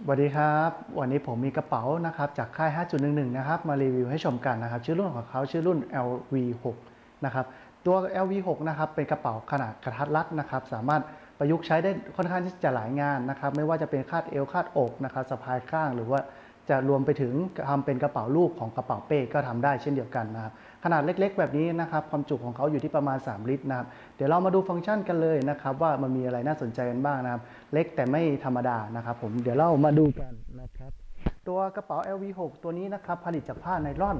สวัสดีครับ วันนี้ผมมีกระเป๋านะครับจากค่าย 5.11 นะครับ มารีวิวให้ชมกันนะครับ ชื่อรุ่นของเขาชื่อรุ่น LV6 นะครับ ตัว LV6 นะครับเป็นกระเป๋าขนาดกระทัดรัดนะครับ สามารถประยุกต์ใช้ได้ค่อนข้างที่จะหลายงานนะครับ ไม่ว่าจะเป็นคาดเอวคาดอกนะครับสะพายข้างหรือว่า จะรวมไปถึงทำเป็นกระเป๋าลูกของกระเป๋าเป้ก็ทำได้เช่นเดียวกันนะครับขนาดเล็ก ๆ แบบนี้นะครับความจุของเขาอยู่ที่ประมาณ 3 ลิตรนะครับเดี๋ยวเรามาดูฟังก์ชันกันเลยนะครับว่ามันมีอะไรน่าสนใจกันบ้างนะครับเล็กแต่ไม่ธรรมดานะครับผมเดี๋ยวเรามาดูกันนะครับตัวกระเป๋า LV6 ตัวนี้นะครับผลิตจากผ้าไนล่อน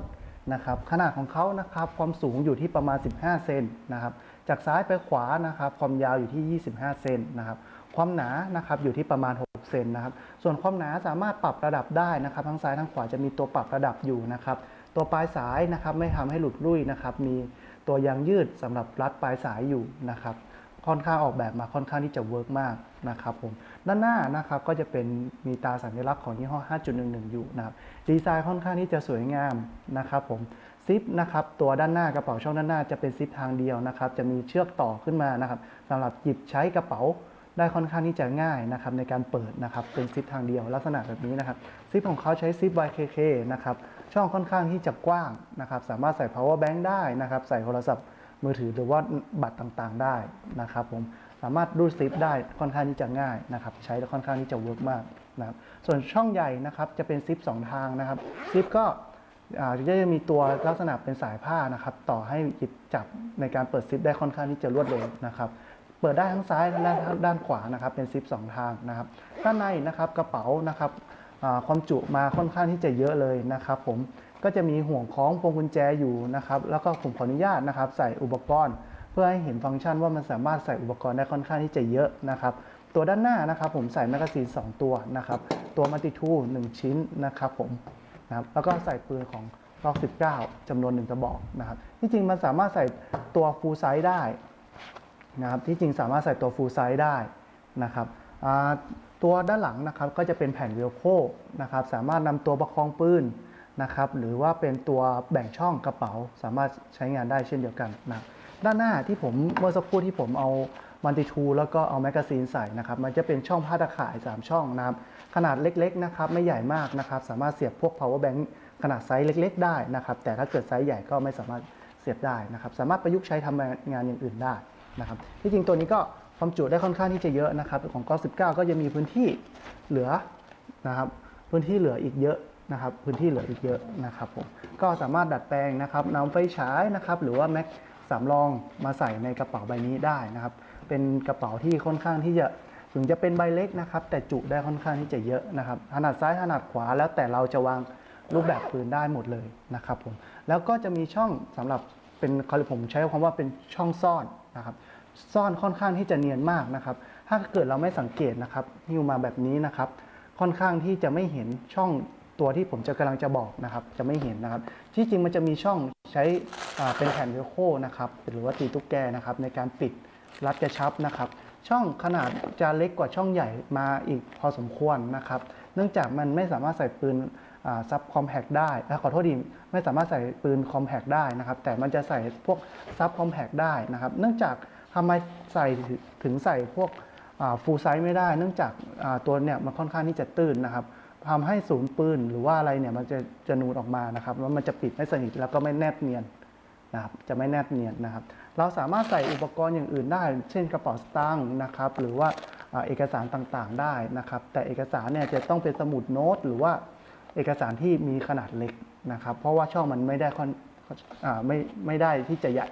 นะครับขนาดของเขานะครับความสูงอยู่ที่ประมาณ 15 เซนนะครับจากซ้ายไปขวานะครับความยาวอยู่ที่ 25 เซนนะครับความหนานะครับอยู่ที่ประมาณ 6เซนนะครับ ส่วนความหนาสามารถปรับระดับได้นะครับทั้งซ้ายทั้งขวาจะมีตัวปรับระดับอยู่นะครับ ตัวปลายสายนะครับไม่ทำให้หลุดรุ่ยนะครับ มีตัวยางยืดสำหรับรัดปลายสายอยู่นะครับ ค่อนข้างออกแบบมาค่อนข้างที่จะเวิร์กมากนะครับผม ด้านหน้านะครับก็จะเป็นมีตาสัญลักษณ์ของยี่ห้อ 5.11 อยู่นะครับ ดีไซน์ค่อนข้างที่จะสวยงามนะครับผมซิปนะครับตัวด้านหน้ากระเป๋าช่องด้านหน้าจะเป็นซิปทางเดียวนะครับ จะมีเชือกต่อขึ้นมานะครับสำหรับหยิบใช้กระเป๋า ได้ค่อนข้างที่จะง่ายนะครับในการเปิดนะครับเป็นซิปทางเดียวลักษณะแบบนี้นะครับซิปของเขาใช้ซิป YKK นะครับช่องค่อนข้างที่จะกว้างนะครับสามารถใส่ power bank ได้นะครับใส่โทรศัพท์มือถือหรือว่าบัตรต่างๆ ได้นะครับผมสามารถรูดซิปได้ค่อนข้างที่จะง่ายนะครับใช้แล้วค่อนข้างที่จะเวิร์กมากนะครับส่วนช่องใหญ่นะครับจะเป็นซิป2ทางนะครับซิปก็จะมีตัวลักษณะเป็นสายผ้านะครับต่อให้หยิบจับในการเปิดซิปได้ค่อนข้างที่จะรวดเร็วนะครับ เปิดได้ทั้งซ้ายและด้านขวานะครับเป็นซิปสองทางนะครับด้านในนะครับกระเป๋านะครับความจุมาค่อนข้างที่จะเยอะเลยนะครับ ผมก็จะมีห่วงคล้องพวงกุญแจอยู่นะครับ แล้วก็ผมขออนุญาตนะครับ ใส่อุปกรณ์ เพื่อให้เห็นฟังก์ชันว่ามันสามารถใส่อุปกรณ์ได้ค่อนข้างที่จะเยอะนะครับตัวด้านหน้านะครับ ผมใส่แมกกาซีน2 ตัวนะครับ ตัวมัลติทู1ชิ้นนะครับ ผมนะครับแล้วก็ใส่ปืนของล็อก19จำนวน1กระบอกนะครับที่จริงมันสามารถใส่ตัวฟูลไซส์ได้ นะครับที่จริงสามารถใส่ตัว full size ได้นะครับตัวด้านหลังนะครับก็จะเป็นแผ่นเวลโคนะครับสามารถนำตัวประคองปืนนะครับหรือว่าเป็นตัวแบ่งช่องกระเป๋าสามารถใช้งานได้เช่นเดียวกันนะด้านหน้าที่ผมเมื่อสักครู่ที่ผมเอามัลติทูแล้วก็เอาแมกกาซีนใส่นะครับมันจะเป็นช่องผ้าตะข่าย 3 ช่องนะครับขนาดเล็กๆนะครับไม่ใหญ่มากนะครับสามารถเสียบพวก power bank ขนาดไซส์เล็ก ๆ ได้นะครับแต่ถ้าเกิดไซส์ใหญ่ก็ไม่สามารถเสียบได้นะครับสามารถประยุกต์ใช้ทำงานอย่างอื่นได้ นะครับที่จริงตัวนี้ก็ความจุได้ค่อนข้างที่จะเยอะนะครับ ของก็19 ก็จะมีพื้นที่เหลือนะครับ พื้นที่เหลืออีกเยอะนะครับ พื้นที่เหลืออีกเยอะนะครับผมก็สามารถดัดแปลงนะครับนำไฟฉายนะครับ หรือว่าแม็กสำรองมาใส่ในกระเป๋าใบนี้ได้นะครับ เป็นกระเป๋าที่ค่อนข้างที่จะถึงจะเป็นใบเล็กนะครับ แต่จุได้ค่อนข้างที่จะเยอะนะครับถนัดซ้ายถนัดขวาแล้วแต่เราจะวางรูปแบบปืนได้หมดเลยนะครับผมแล้วก็จะมีช่องสำหรับ เป็นเขาผมใช้คำว่าเป็นช่องซ่อนนะครับ ซ่อนค่อนข้างที่จะเนียนมากนะครับ ถ้าเกิดเราไม่สังเกตนะครับหิ้วมาแบบนี้นะครับ ค่อนข้างที่จะไม่เห็นช่องตัวที่ผมจะกำลังจะบอกนะครับ จะไม่เห็นนะครับ ที่จริงมันจะมีช่องใช้เป็นแผ่นเวลโคนะครับ หรือว่าตีตุ๊กแกนะครับ ในการปิดรัดกระชับนะครับ ช่องขนาดจะเล็กกว่าช่องใหญ่มาอีกพอสมควรนะครับ เนื่องจากมันไม่สามารถใส่ปืน ซับคอมแพกได้ขอโทษดีไม่สามารถใส่ปืนคอมแพกได้นะครับ แต่มันจะใส่พวกซับคอมแพกได้นะครับ เนื่องจากทำไมใส่ถึงใส่พวกฟูลไซส์ไม่ได้ เนื่องจากตัวเนี่ยมันค่อนข้างที่จะตื้นนะครับทำให้ศูนย์ปืนหรือว่าอะไรเนี่ยมันจะจะนูนออกมานะครับแล้วมันจะปิดไม่สนิทแล้วก็ไม่แนบเนียนนะครับจะไม่แนบเนียนนะครับ เราสามารถใส่อุปกรณ์อย่างอื่นได้ เช่นกระเป๋าสตางค์นะครับ หรือว่าเอกสารต่างๆได้นะครับ แต่เอกสารเนี่ยจะต้องเป็นสมุดโน้ตหรือว่า เอกสารที่มีขนาดเล็กนะครับ เพราะว่าช่องมันไม่ได้ค่อนไม่ไม่ได้ที่จะใหญ่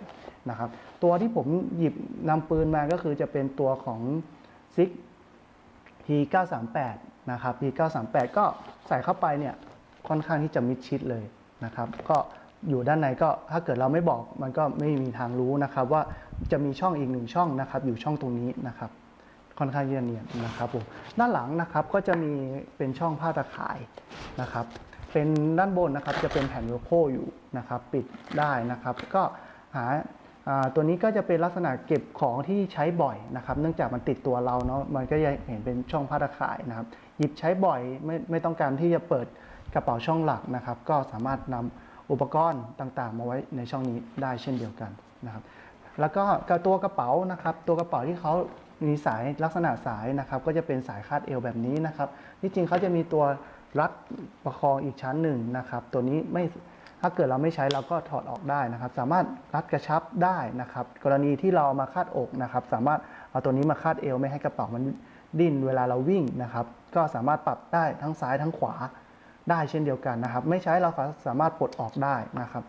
นะครับ ตัวที่ผมหยิบนำปืนมาก็คือจะเป็นตัวของซิก P938 นะครับ P938 ก็ใส่เข้าไปเนี่ยค่อนข้างที่จะมิดชิดเลยนะครับ ก็อยู่ด้านในก็ถ้าเกิดเราไม่บอกมันก็ไม่มีทางรู้นะครับ ว่าจะมีช่องอีกหนึ่งช่องนะครับ อยู่ช่องตรงนี้นะครับ ค่อนข้างที่จะเนียนนะครับผมด้านหลังนะครับก็จะมีเป็นช่องผ้าตะข่ายนะครับ เป็นด้านบนนะครับจะเป็นแผ่นโลโก้อยู่นะครับปิดได้นะครับ ก็หาตัวนี้ก็จะเป็นลักษณะเก็บของที่ใช้บ่อยนะครับ เนื่องจากมันติดตัวเราเนาะมันก็จะเห็นเป็นช่องผ้าตะข่ายนะครับ หยิบใช้บ่อยไม่ไม่ต้องการที่จะเปิดกระเป๋าช่องหลักนะครับ ก็สามารถนำอุปกรณ์ต่างๆ มาไว้ในช่องนี้ได้เช่นเดียวกันนะครับ แล้วก็ตัวกระเป๋านะครับ ตัวกระเป๋าที่เขา มีสายลักษณะสายนะครับ ก็จะเป็นสายคาดเอวแบบนี้นะครับที่จริงเขาจะมีตัวรัดประคองอีกชั้นหนึ่งนะครับ ตัวนี้ไม่ถ้าเกิดเราไม่ใช้เราก็ถอดออกได้นะครับ สามารถรัดกระชับได้นะครับ กรณีที่เรามาคาดอกนะครับ สามารถเอาตัวนี้มาคาดเอวไม่ให้กระเป๋ามันดิ้นเวลาเราวิ่งนะครับ ก็สามารถปรับได้ทั้งซ้ายทั้งขวาได้เช่นเดียวกันนะครับ ไม่ใช้เราก็สามารถปลดออกได้นะครับ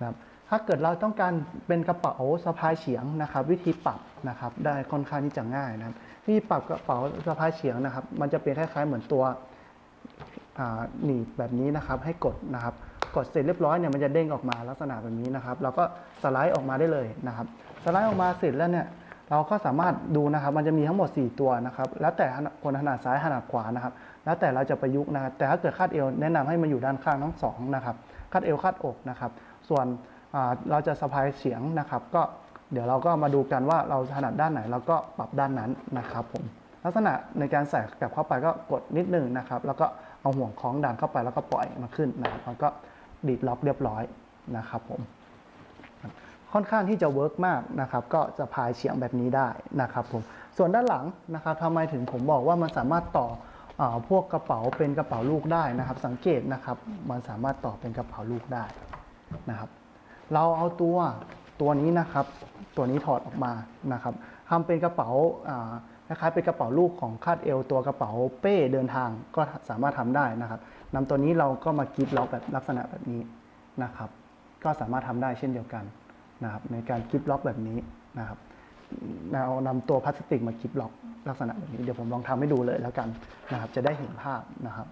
นะครับ ถ้าเกิดเราต้องการเป็นกระเป๋าสะพายเฉียงนะครับ วิธีปรับนะครับ ได้ค่อนข้างที่จะง่ายนะครับวิธีปรับกระเป๋าสะพายเฉียงนะครับ มันจะเป็นคล้ายๆเหมือนตัวหนีบแบบนี้นะครับ ให้กดนะครับ กดเสร็จเรียบร้อยเนี่ยมันจะเด้งออกมาลักษณะแบบนี้นะครับ เราก็สไลด์ออกมาได้เลยนะครับ สไลด์ออกมาเสร็จแล้วเนี่ยเราก็สามารถดูนะครับ มันจะมีทั้งหมด 4 ตัวนะครับ แล้วแต่คนถนัดซ้ายถนัดขวานะครับ แล้วแต่เราจะประยุกต์นะครับแต่ถ้าเกิดคาดเอวแนะนำให้มันอยู่ด้านข้างทั้งสองนะครับ คาดเอวคาดอกนะครับ ส่วน เราจะสะพายเสียงนะครับ ก็เดี๋ยวเราก็มาดูกันว่าเราถนัดด้านไหนเราก็ปรับด้านนั้นนะครับผมลักษณะในการใส่กลับเข้าไปก็กดนิดนึงนะครับ แล้วก็เอาห่วงคล้องดันเข้าไปแล้วก็ปล่อยมันขึ้นนะครับแล้วก็ดีดล็อกเรียบร้อยนะครับผมค่อนข้างที่จะเวิร์กมากนะครับ ก็จะพายเฉียงแบบนี้ได้นะครับผมส่วนด้านหลังนะครับทำไมถึงผมบอกว่ามันสามารถต่ออพวกกระเป๋าเป็นกระเป๋าลูกได้นะครับ สังเกตนะครับ มันสามารถต่อเป็นกระเป๋าลูกได้นะครับ เราเอาตัวตัวนี้นะครับ ตัวนี้ถอดออกมานะครับทำเป็นกระเป๋าคล้ายๆเป็นกระเป๋าลูกของคาดเอวตัวกระเป๋าเป้เดินทางก็สามารถทำได้นะครับนำตัวนี้เราก็มากิฟล็อกแบบลักษณะแบบนี้นะครับ ก็สามารถทำได้เช่นเดียวกันนะครับในการกิฟล็อกแบบนี้นะครับเอานำตัวพลาสติกมากิฟล็อกลักษณะแบบนี้เดี๋ยวผมลองทำให้ดูเลยแล้วกันนะครับ จะได้เห็นภาพนะครับ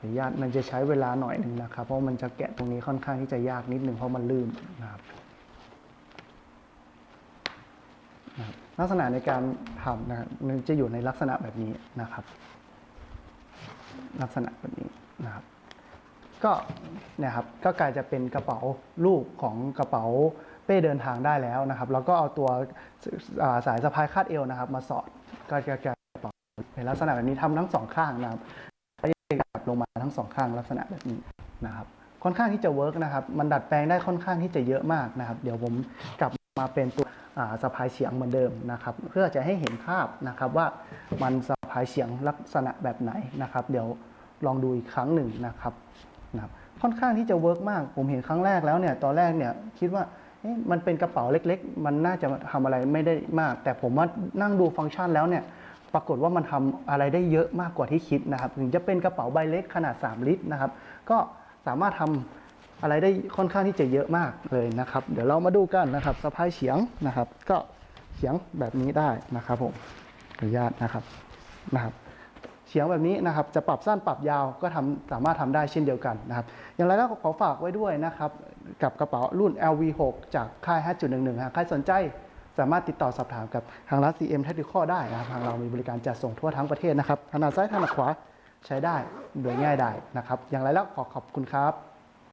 ออนุญาตมันจะใช้เวลาหน่อยหนึ่งนะครับ เพราะมันจะแกะตรงนี้ค่อนข้างที่จะยากนิดหนึ่งเพราะมันลื่นนะครับลักษณะในการทำนะครับมันจะอยู่ในลักษณะแบบนี้นะครับ ลักษณะแบบนี้นะครับ ก็นี่ยครับก็กลายจะเป็นกระเป๋าลูกของกระเป๋าเป้เดินทางได้แล้วนะครับ แล้วก็เอาตัวาสายสะพายคาดเอวนะครับ มาสอดก็จะกลายเป็นกระเป๋าในลักษณะแบบนี้ทำทั้งสองข้างนะครับ กลับลงมาทั้ง สองข้างลักษณะแบบนี้นะครับ ค่อนข้างที่จะเวิร์กนะครับ มันดัดแปลงได้ค่อนข้างที่จะเยอะมากนะครับ เดี๋ยวผมกลับมาเป็นตัวสะพายเฉียงเหมือนเดิมนะครับ เพื่อจะให้เห็นภาพนะครับว่ามันสะพายเฉียงลักษณะแบบไหนนะครับ เดี๋ยวลองดูอีกครั้งหนึ่งนะครับนะครับค่อนข้างที่จะเวิร์กมาก ผมเห็นครั้งแรกแล้วเนี่ย ตอนแรกเนี่ยคิดว่ามันเป็นกระเป๋าเล็ก ๆ มันน่าจะทำอะไรไม่ได้มาก แต่ผมว่านั่งดูฟังก์ชันแล้วเนี่ย ปรากฏว่ามันทำอะไรได้เยอะมากกว่าที่คิดนะครับถึงจะเป็นกระเป๋าใบเล็กขนาด 3 ลิตรนะครับ ก็สามารถทำอะไรได้ค่อนข้างที่จะเยอะมากเลยนะครับ เดี๋ยวเรามาดูกันนะครับสะพายเฉียงนะครับ ก็เฉียงแบบนี้ได้นะครับผมออนุญาตนะครับนะครับ เฉียงแบบนี้นะครับจะปรับสั้นปรับยาวก็ทำสามารถทำได้เช่นเดียวกันนะครับ อย่างไรก็ขอฝากไว้ด้วยนะครับ กับกระเป๋ารุ่น LV6 จากค่าย 5.11หากใครสนใจ สามารถติดต่อสอบถามกับทางร้าน CM Tactical ได้นะครับทางเรามีบริการจัดส่งทั่วทั้งประเทศนะครับถนัดซ้ายถนัดขวาใช้ได้โดยง่ายได้นะครับ อย่างไรแล้วขอขอบคุณครับ